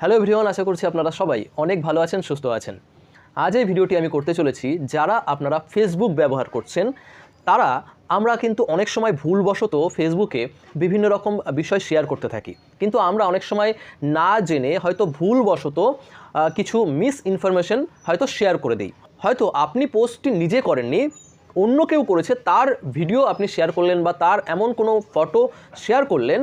Hello everyone আশা করছি আপনারা সবাই অনেক ভালো আছেন, সুস্থ আছেন। আজ এই ভিডিওটি আমি করতে চলেছি, যারা আপনারা ফেসবুক ব্যবহার করছেন, তারা, আমরা কিন্তু অনেক সময় ভুলবশত ফেসবুকে বিভিন্ন রকম বিষয় শেয়ার করতে থাকি। কিন্তু আমরা অনেক সময় না জেনে হয়তো ভুলবশত কিছু মিস ইনফরমেশন হয়তো শেয়ার করে দিই। হয়তো আপনি পোস্টটি নিজে করেননি, অন্য কেউ করেছে, তার ভিডিও আপনি শেয়ার করলেন বা তার এমন কোনো ফটো শেয়ার করলেন,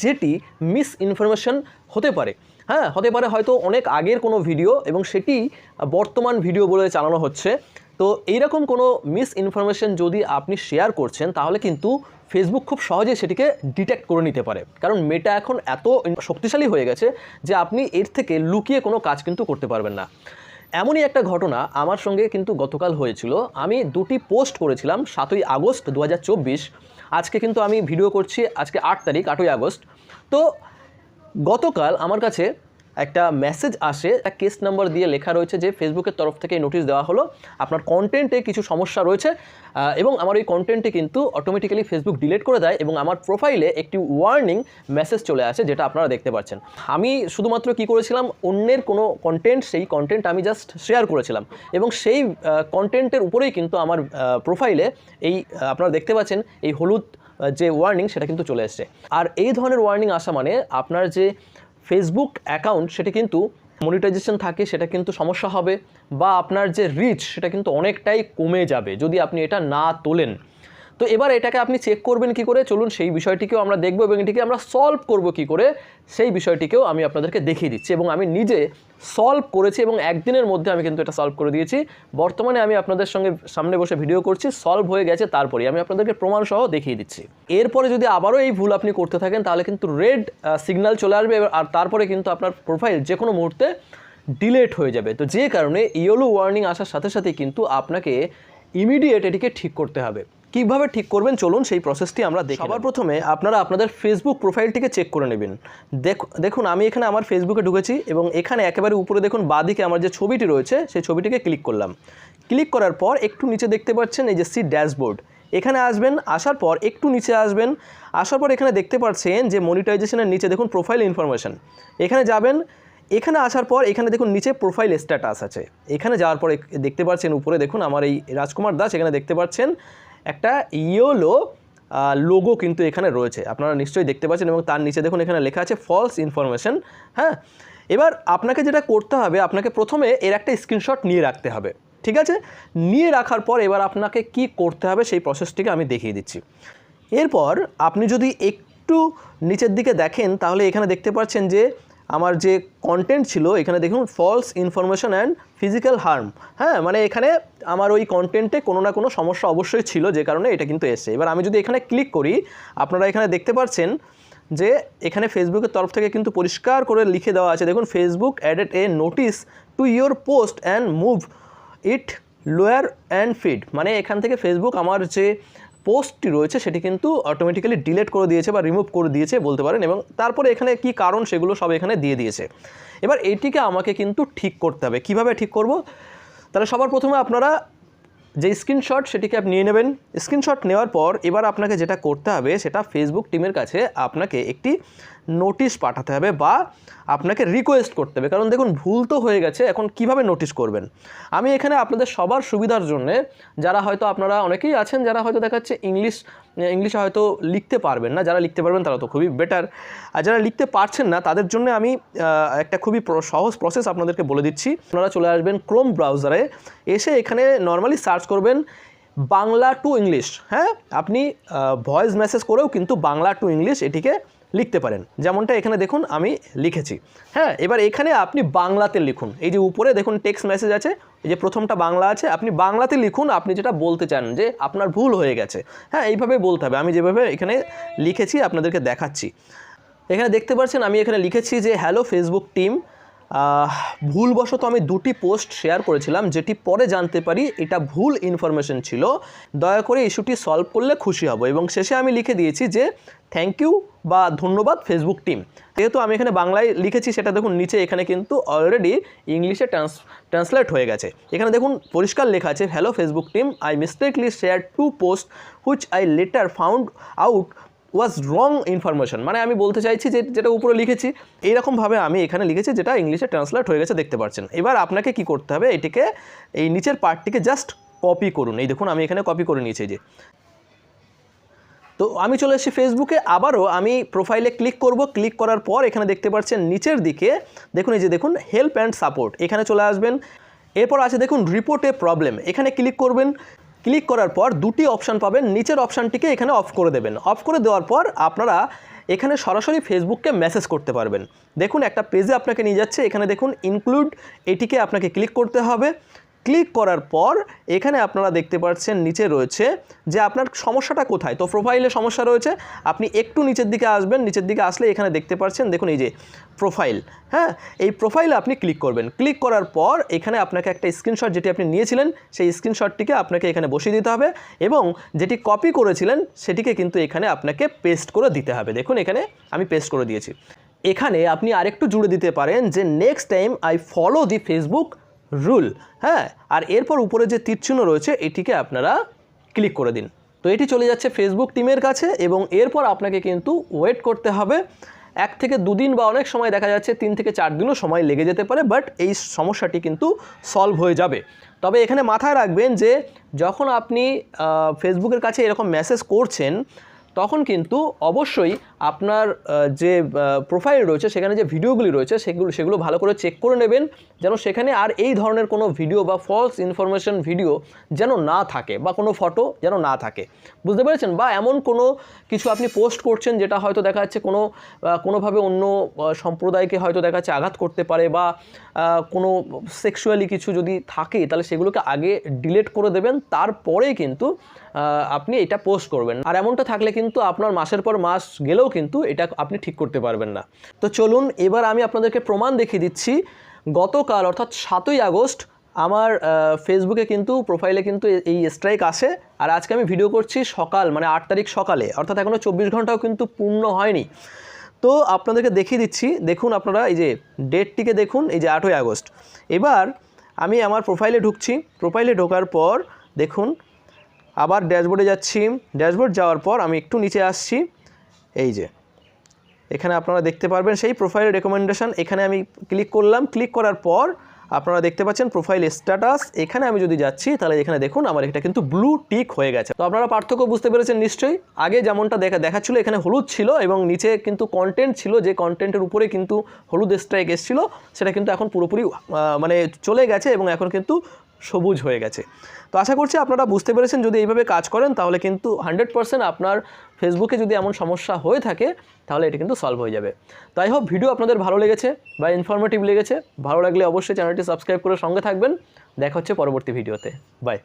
যেটি মিস ইনফরমেশন হতে পারে। হ্যাঁ হতে পারে হয়তো অনেক আগের কোনো ভিডিও এবং সেটি বর্তমান ভিডিও বলে চালানো হচ্ছে। তো এইরকম কোনো মিস ইনফরমেশন যদি আপনি শেয়ার করছেন, তাহলে কিন্তু ফেসবুক খুব সহজে সেটিকে ডিটেক্ট করে নিতে পারে। কারণ মেটা এখন এত শক্তিশালী হয়ে গেছে যে আপনি এর থেকে লুকিয়ে কোনো কাজ কিন্তু করতে পারবেন না। এমনই একটা ঘটনা আমার সঙ্গে কিন্তু গতকাল হয়েছিল। আমি দুটি পোস্ট করেছিলাম সাতই আগস্ট দু হাজার চব্বিশ। আজকে কিন্তু আমি ভিডিও করছি, আজকে আট তারিখ, আটই আগস্ট। তো গতকাল আমার কাছে একটা মেসেজ আসে, একটা কেস নাম্বার দিয়ে লেখা রয়েছে যে ফেসবুকের তরফ থেকে নোটিশ দেওয়া হলো। আপনার কন্টেন্টে কিছু সমস্যা রয়েছে এবং আমার ওই কন্টেন্টে কিন্তু অটোমেটিক্যালি ফেসবুক ডিলিট করে দেয় এবং আমার প্রোফাইলে একটি ওয়ার্নিং মেসেজ চলে আসে যেটা আপনারা দেখতে পাচ্ছেন। আমি শুধুমাত্র কি করেছিলাম, অন্যের কোনো কন্টেন্ট সেই কন্টেন্ট আমি জাস্ট শেয়ার করেছিলাম এবং সেই কন্টেন্টের উপরেই কিন্তু আমার প্রোফাইলে এই আপনারা দেখতে পাচ্ছেন এই হলুদ যে ওয়ার্নিং সেটা কিন্তু চলে এসছে। আর এই ধরনের ওয়ার্নিং আসা মানে আপনার যে ফেসবুক অ্যাকাউন্ট সেটা কিন্তু মনিটাইজেশন থাকে, সেটা কিন্তু সমস্যা হবে বা আপনার যে রিচ সেটা কিন্তু অনেকটাই কমে যাবে। যদি আপনি এটা না তোলেন তো এবার এটাকে আপনি চেক করবেন কি করে? চলুন সেই বিষয়টিকেও আমরা দেখব এবং এটিকে আমরা সলভ করব কি করে? সেই বিষয়টিকেও আমি আপনাদেরকে দেখিয়ে দিচ্ছি এবং আমি নিজে সলভ করেছি এবং একদিনের মধ্যে আমি কিন্তু এটা সলভ করে দিয়েছি। বর্তমানে আমি আপনাদের সঙ্গে সামনে বসে ভিডিও করছি সলভ হয়ে গেছে, তারপরে আমি আপনাদেরকে প্রমাণ সহ দেখিয়ে দিচ্ছি। এরপরে যদি আবারও এই ভুল আপনি করতে থাকেন, তাহলে কিন্তু রেড সিগন্যাল চলে আসবে আর তারপরে কিন্তু আপনার প্রোফাইল যে কোনো মুহূর্তে ডিলেট হয়ে যাবে। তো যে কারণে ইয়েলো ওয়ার্নিং আসার সাথে সাথে কিন্তু আপনাকে ইমিডিয়েট এটিকে ঠিক করতে হবে। কীভাবে ঠিক করবেন? চলুন সেই প্রসেসটি আমরা দেখি সবার প্রথমে আপনারা আপনাদের ফেসবুক প্রোফাইলটিকে চেক করে নেবেন। দেখ- দেখুন আমি এখানে আমার ফেসবুকে ঢুকেছি এবং এখানে একেবারে উপরে দেখুন বাদিকে আমার যে ছবিটি রয়েছে সেই ছবিটিকে ক্লিক করলাম। ক্লিক করার পর একটু নিচে দেখতে পাচ্ছেন এই যে সি ড্যাশবোর্ড এখানে আসবেন আসার পর একটু নিচে আসবেন আসার পর এখানে দেখতে পাচ্ছেন যে মনিটাইজেশনের নিচে দেখুন প্রোফাইল ইনফরমেশন এখানে যাবেন এখানে আসার পর এখানে দেখুন নিচে প্রোফাইল স্ট্যাটাস আছে। এখানে যাওয়ার পর দেখতে পাচ্ছেন উপরে দেখুন আমার এই রাজকুমার দাস এখানে দেখতে পাচ্ছেন একটা ইয়েলো লোগো কিন্তু এখানে রয়েছে। আপনারা নিশ্চয়ই দেখতে পাচ্ছেন এবং তার নিচে দেখুন এখানে লেখা আছে ফলস ইনফরমেশন হ্যাঁ? এবার আপনাকে যেটা করতে হবে, আপনাকে প্রথমে এর একটা স্ক্রিনশট নিয়ে রাখতে হবে, ঠিক আছে? নিয়ে রাখার পর এবার আপনাকে কি করতে হবে সেই প্রসেসটিকে আমি দেখিয়ে দিচ্ছি। এরপর আপনি যদি একটু নিচের দিকে দেখেন, তাহলে এখানে দেখতে পাচ্ছেন যে আমার যে কন্টেন্ট ছিল, এখানে দেখুন false information and physical harm হ্যাঁ মানে এখানে আমার ওই কন্টেন্টে কোনো না কোনো সমস্যা অবশ্যই ছিল, যে কারণে এটা কিন্তু এসছে। এবার আমি যদি এখানে ক্লিক করি, আপনারা এখানে দেখতে পাচ্ছেন যে এখানে ফেসবুকের তরফ থেকে কিন্তু পরিষ্কার করে লিখে দেওয়া আছে, দেখুন Facebook added a notice to your post and move it lower and feed মানে এখান থেকে ফেসবুক আমার যে পোস্টটি রয়েছে সেটি কিন্তু অটোমেটিক্যালি ডিলেট করে দিয়েছে বা রিমুভ করে দিয়েছে বলতে পারেন এবং তারপরে এখানে কি কারণ সেগুলো সব এখানে দিয়ে দিয়েছে। এবার এইটিকে আমাকে কিন্তু ঠিক করতে হবে। কীভাবে ঠিক করব? তাহলে সবার প্রথমে আপনারা যে স্ক্রিনশট সেটিকে আপনি নিয়ে নেবেন। স্ক্রিনশট নেওয়ার পর এবার আপনাকে যেটা করতে হবে, সেটা ফেসবুক টিমের কাছে আপনাকে একটি নোটিশ পাঠাতে হবে বা আপনাকে রিকোয়েস্ট করতে হবে। কারণ দেখুন, ভুল তো হয়ে গেছে, এখন কীভাবে নোটিশ করবেন? আমি এখানে আপনাদের সবার সুবিধার জন্য, যারা হয়তো আপনারা অনেকেই আছেন, যারা হয়তো দেখাচ্ছে ইংলিশ ইংলিশে হয়তো লিখতে পারবেন না, যারা লিখতে পারবেন তারা তো খুবই বেটার আর যারা লিখতে পারছেন না, তাদের জন্য আমি একটা খুবই সহজ প্রসেস আপনাদেরকে বলে দিচ্ছি। আপনারা চলে আসবেন ক্রোম ব্রাউজারে এসে এখানে নর্মালি সার্চ করবেন বাংলা টু ইংলিশ হ্যাঁ? আপনি ভয়েস মেসেজ করেও কিন্তু বাংলা টু ইংলিশ এটিকে লিখতে পারেন। যেমনটা এখানে দেখুন, আমি লিখেছি। হ্যাঁ এবার এখানে আপনি বাংলাতে লিখুন। এই যে উপরে দেখুন টেক্সট মেসেজ আছে, এই যে প্রথমটা বাংলা আছে, আপনি বাংলাতে লিখুন, আপনি যেটা বলতে চান যে আপনার ভুল হয়ে গেছে। হ্যাঁ এইভাবে বলতে হবে। আমি যেভাবে এখানে লিখেছি, আপনাদেরকে দেখাচ্ছি। এখানে দেখতে পাচ্ছেন, আমি এখানে লিখেছি যে হ্যালো ফেসবুক টিম ভুলবশত আমি দুটি পোস্ট শেয়ার করেছিলাম, যেটি পরে জানতে পারি এটা ভুল ইনফরমেশন ছিল। দয়া করে ইস্যুটি সলভ করলে খুশি হব এবং শেষে আমি লিখে দিয়েছি যে থ্যাংক ইউ বা ধন্যবাদ ফেসবুক টিম যেহেতু আমি এখানে বাংলায় লিখেছি, সেটা দেখুন নিচে, এখানে কিন্তু অলরেডি ইংলিশে ট্রান্স ট্রান্সলেট হয়ে গেছে। এখানে দেখুন পরিষ্কার লেখা আছে hello Facebook team I mistakenly share to post which I later found out was wrong information মানে আমি বলতে চাইছি যে যেটা উপরে লিখেছি, এইরকমভাবে আমি এখানে লিখেছি যেটা ইংলিশে ট্রান্সলেট হয়ে গেছে, দেখতে পাচ্ছেন এবার আপনাকে কি করতে হবে, এটিকে এই নিচের পার্টটিকে জাস্ট কপি করুন। এই দেখুন, আমি এখানে কপি করে নিয়েছি যে। তো আমি চলে এসেছি ফেসবুকে আবারও আমি প্রোফাইলে ক্লিক করব। ক্লিক করার পর এখানে দেখতে পাচ্ছেন নিচের দিকে, দেখুন এই যে, দেখুন হেল্প অ্যান্ড সাপোর্ট এখানে চলে আসবেন, এরপর আছে দেখুন রিপোর্টে প্রবলেম এখানে ক্লিক করবেন ক্লিক করার পর দুটি অপশান পাবেন। নিচের অপশানটিকে এখানে অফ করে দেবেন। অফ করে দেওয়ার পর আপনারা এখানে সরাসরি ফেসবুককে মেসেজ করতে পারবেন। দেখুন, একটা পেজে আপনাকে নিয়ে যাচ্ছে। এখানে দেখুন ইনক্লুড এটিকে আপনাকে ক্লিক করতে হবে। ক্লিক করার পর এখানে আপনারা দেখতে পাচ্ছেন নিচে রয়েছে যে আপনার সমস্যাটা কোথায়। তো প্রোফাইলে সমস্যা রয়েছে, আপনি একটু নিচের দিকে আসবেন, নিচের দিকে আসলে এখানে দেখতে পাচ্ছেন, দেখুন এই যে প্রোফাইল হ্যাঁ? এই প্রোফাইলে আপনি ক্লিক করবেন। ক্লিক করার পর এখানে আপনাকে একটা স্ক্রিনশট যেটি আপনি নিয়েছিলেন, সেই স্ক্রিনশটটিকে আপনাকে এখানে বসিয়ে দিতে হবে এবং যেটি কপি করেছিলেন, সেটিকে কিন্তু এখানে আপনাকে পেস্ট করে দিতে হবে। দেখুন এখানে আমি পেস্ট করে দিয়েছি। এখানে আপনি আরেকটু জুড়ে দিতে পারেন যে next time I follow the Facebook rule হ্যাঁ? আর এরপর উপরে যে তীরচিহ্ন রয়েছে, এটিকে আপনারা ক্লিক করে দিন। তো এটি চলে যাচ্ছে ফেসবুক টিমের কাছে এবং এরপর আপনাকে কিন্তু ওয়েট করতে হবে। এক থেকে দুদিন বা অনেক সময় দেখা যাচ্ছে তিন থেকে চার দিনও সময় লেগে যেতে পারে বাট এই সমস্যাটি কিন্তু সলভ হয়ে যাবে। তবে এখানে মাথায় রাখবেন যে, যখন আপনি ফেসবুকের কাছে এরকম মেসেজ করছেন, তখন কিন্তু অবশ্যই আপনার যে প্রোফাইল রয়েছে, সেখানে যে ভিডিওগুলি রয়েছে, সেগুলো সেগুলো ভালো করে চেক করে নেবেন, যেন সেখানে আর এই ধরনের কোনো ভিডিও বা ফলস ইনফরমেশন ভিডিও যেন না থাকে বা কোনো ফটো যেন না থাকে। বুঝতে পেরেছেন? বা এমন কোনো কিছু আপনি পোস্ট করছেন, যেটা হয়তো দেখা যাচ্ছে কোনো কোনোভাবে অন্য সম্প্রদায়কে হয়তো দেখা যাচ্ছে আঘাত করতে পারে বা কোনো সেক্সুয়ালি কিছু যদি থাকে, তাহলে সেগুলোকে আগে ডিলেট করে দেবেন, তারপরেই কিন্তু আপনি এটা পোস্ট করবেন। আর এমনটা থাকলে কিন্তু আপনার মাসের পর মাস গেলেও কিন্তু এটা আপনি ঠিক করতে পারবেন না। তো চলুন, এবার আমি আপনাদেরকে প্রমাণ দেখিয়ে দিচ্ছি। গতকাল, অর্থাৎ সাতই আগস্ট, আমার ফেসবুকে কিন্তু প্রোফাইলে কিন্তু এই স্ট্রাইক আসে। আর আজকে আমি ভিডিও করছি সকাল মানে আট তারিখ সকালে। অর্থাৎ এখনও চব্বিশ ঘন্টাও কিন্তু পূর্ণ হয়নি। তো আপনাদেরকে দেখিয়ে দিচ্ছি। দেখুন আপনারা, এই যে ডেটটিকে দেখুন, এই যে আটই আগস্ট। এবার আমি আমার প্রোফাইলে ঢুকছি। প্রোফাইলে ঢোকার পর দেখুন, আবার ড্যাশবোর্ডে যাচ্ছি। ড্যাশবোর্ড যাওয়ার পর আমি একটু নিচে আসছি। এই যে, এখানে আপনারা দেখতে পারবেন সেই প্রোফাইল রেকমেন্ডেশন এখানে আমি ক্লিক করলাম ক্লিক করার পর আপনারা দেখতে পাচ্ছেন প্রোফাইল স্ট্যাটাস এখানে আমি যদি যাচ্ছি, তাহলে এখানে দেখুন আমার এটা কিন্তু ব্লু টিক হয়ে গেছে। তো আপনারা পার্থক্য বুঝতে পেরেছেন নিশ্চয়ই? আগে যেমনটা দেখা, দেখাচ্ছিল, এখানে হলুদ ছিল এবং নিচে কিন্তু কন্টেন্ট ছিল, যে কন্টেন্টের উপরে কিন্তু হলুদ স্ট্রাইক এসেছিল, সেটা কিন্তু এখন পুরোপুরি মানে চলে গেছে এবং এখন কিন্তু সবুজ হয়ে গেছে। তো আশা করছি আপনারা বুঝতে পেরেছেন, যদি এইভাবে কাজ করেন তাহলে কিন্তু হান্ড্রেড পার্সেন্ট আপনার ফেসবুকে যদি এমন সমস্যা হয়ে থাকে, তাহলে এটি কিন্তু সলভ হয়ে যাবে। তাই হোপ ভিডিও আপনাদের ভালো লেগেছে বা ইনফরমেটিভ লেগেছে। ভালো লাগলে অবশ্যই চ্যানেলটি সাবস্ক্রাইব করে সঙ্গে থাকবেন। দেখা হচ্ছে পরবর্তী ভিডিওতে। বাই।